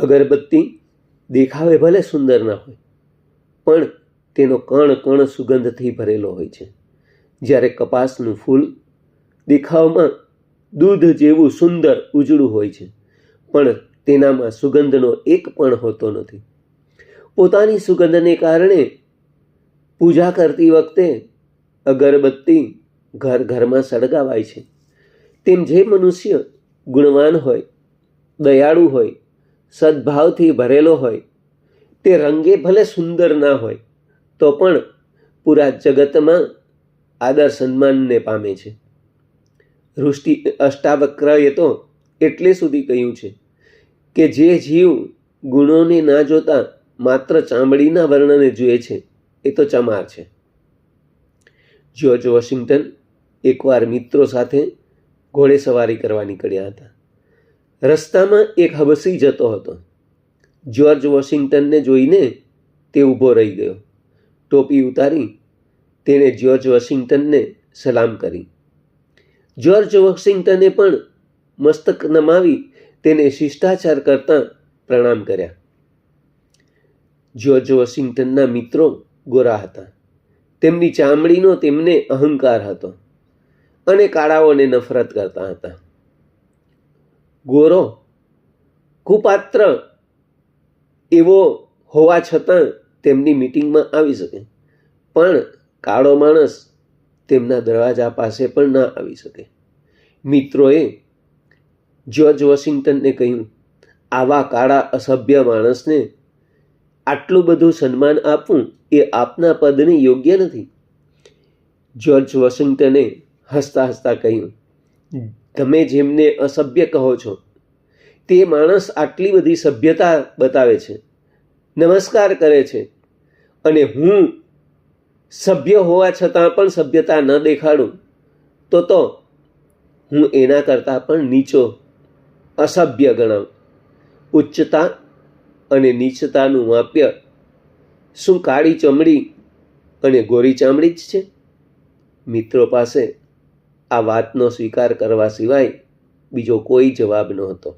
અગરબત્તી દેખાવે ભલે સુંદર ના હોય, પણ તેનો કણ કણ સુગંધથી ભરેલો હોય છે. જ્યારે કપાસનું ફૂલ દેખાવમાં દૂધ જેવું સુંદર ઉજળું હોય છે, પણ તેનામાં સુગંધનો એક પણ હોતો નથી. પોતાની સુગંધને કારણે પૂજા કરતી વખતે અગરબત્તી ઘર ઘરમાં સળગાવાય છે. તેમ જે મનુષ્ય ગુણવાન હોય, દયાળુ હોય સદભાવથી ભરેલો હોય, તે રંગે ભલે સુંદર ના હોય, તો પણ પૂરા જગતમાં આદર સન્માનને પામે છે. ઋષ્ટિ અષ્ટાવક્રએ તો એટલે સુધી કહ્યું છે કે જે જીવ ગુણોને ના જોતા માત્ર ચામડીના વર્ણને જુએ છે, એ તો ચમાર છે. જ્યોર્જ વોશિંગ્ટન એકવાર મિત્રો સાથે ઘોડેસવારી કરવા નીકળ્યા હતા. રસ્તામાં એક હબસી જતો હતો. જ્યોર્જ વોશિંગ્ટનને જોઈને તે ઊભો રહી ગયો. ટોપી ઉતારી તેણે જ્યોર્જ વોશિંગ્ટનને સલામ કરી. જ્યોર્જ વોશિંગ્ટને પણ મસ્તક નમાવી તેને શિષ્ટાચાર કરતાં પ્રણામ કર્યા. જ્યોર્જ વોશિંગ્ટનના મિત્રો ગોરા હતા. તેમની ચામડીનો તેમને અહંકાર હતો અને કાળાઓને નફરત કરતા હતા. ગોરો, કુપાત્ર એવો હોવા છતાં તેમની મિટિંગમાં આવી શકે. પણ કાળો માણસ તેમના દરવાજા પાસે પણ ના આવી શકે. મિત્રોએ જ્યોર્જ વોશિંગ્ટનને કહ્યું, આવા કાળા અસભ્ય માણસને આટલું બધું સન્માન આપવું એ આપના પદને યોગ્ય નથી. જ્યોર્જ વોશિંગ્ટને હસતા હસતા કહ્યું તમે જેમને અસભ્ય કહો છો, તે માણસ આટલી બધી સભ્યતા બતાવે છે, નમસ્કાર કરે છે, અને હું સભ્ય હોવા છતાં પણ સભ્યતા ન દેખાડું, તો તો હું એના કરતાં પણ નીચો, અસભ્ય ગણાવ ઉચ્ચતા અને નીચતાનું માપ્ય શું કાળી ચમડી અને ગોરી ચામડી જ છે? મિત્રો પાસે આ વાતનો સ્વીકાર કરવા સિવાય બીજો કોઈ જવાબ નહોતો.